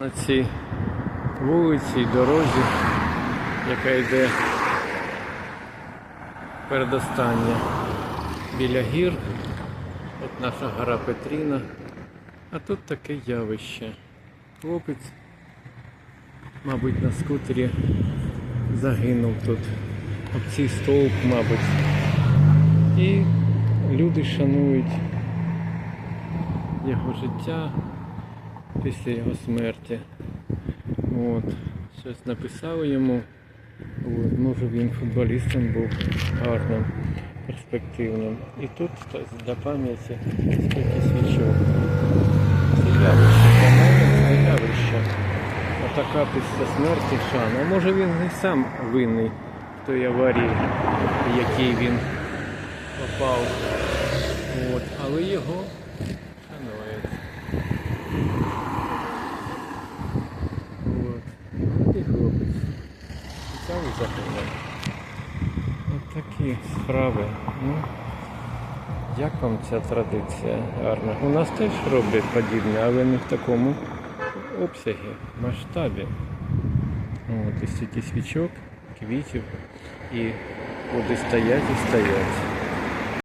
На цій вулиці й дорозі, яка йде передостання біля гір. От наша гора Петріна. А тут таке явище. Хлопець, мабуть, на скутері загинув тут. Об цей стовп, мабуть. І люди шанують його життя після його смерті. От. Щось написали йому. От. Може він футболістом був гарним, перспективним. І тут для пам'яті скільки свічок. Це явище, це явище. Отака після смерті шана. А може він не сам винний в той аварії, в якій він попав. От. Але його шанують. От. І хлопець. Взяв і загинув. От такі справи. Ну, як вам ця традиція гарна? У нас теж роблять подібне, але не в такому обсягі, масштабі. От, і стільки свічок, квітів, і буде стоять і стоять.